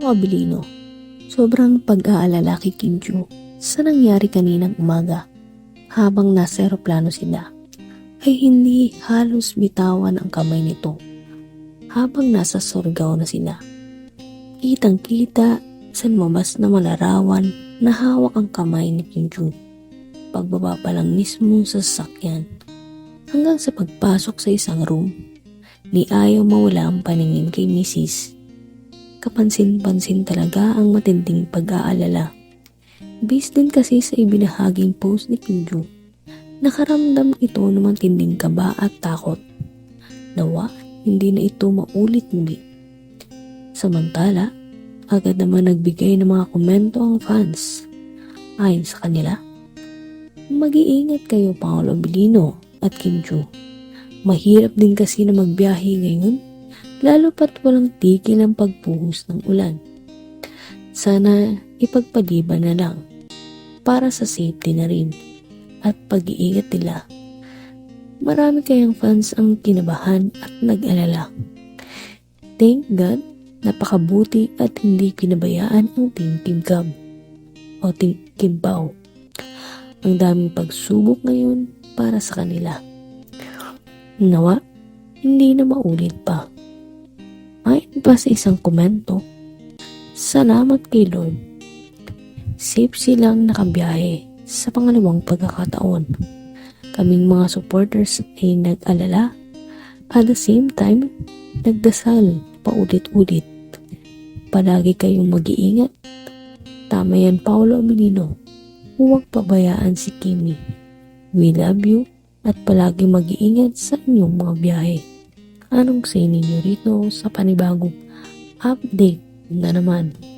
o Abilino. Sobrang pag-aalala kay Kim Joo sa nangyari kaninang umaga habang nasa eroplano sila ay hindi halos bitawan ang kamay nito habang nasa Surigao na sila. Kitang kita sa lumabas na malarawan na hawak ang kamay ni Kim Joo. Pagbaba pa lang mismo sa sasakyan hanggang sa pagpasok sa isang room ni ayaw mawala ang paningin kay Mrs. Kapansin-pansin talaga ang matinding pag-aalala. Based din kasi sa ibinahaging post ni Kim nakaramdam ito ng matinding kaba at takot. Nawa, hindi na ito maulit muli. Samantala, agad naman nagbigay ng mga komento ang fans. Ayon sa kanila, Mag-iingat kayo Paolo Bilino at Kim Joo. Mahirap din kasi na magbiyahe ngayon, lalo pat walang tigil ang pagbuhos ng ulan. Sana ipagpaliban na lang para sa safety na rin at pag-iingat nila. Marami kayang fans ang kinabahan at nag-alala. Thank God, napakabuti at hindi pinabayaan ang Team Kim Cam o Team Kim Pao. Ang daming pagsubok ngayon para sa kanila. Nawa, hindi na maulit pa. Pa sa isang komento, Salamat kay Lord. Safe silang nakabiyahe sa pangalawang pagkakataon. Kaming mga supporters ay nag-alala at the same time, nagdasal paulit-ulit. Palagi kayong mag-iingat. Tama yan, Paolo Amenino. Huwag pabayaan si Kimi. We love you at palagi mag-iingat sa inyong mga biyahe. Anong say ninyo rito sa panibagong update na naman?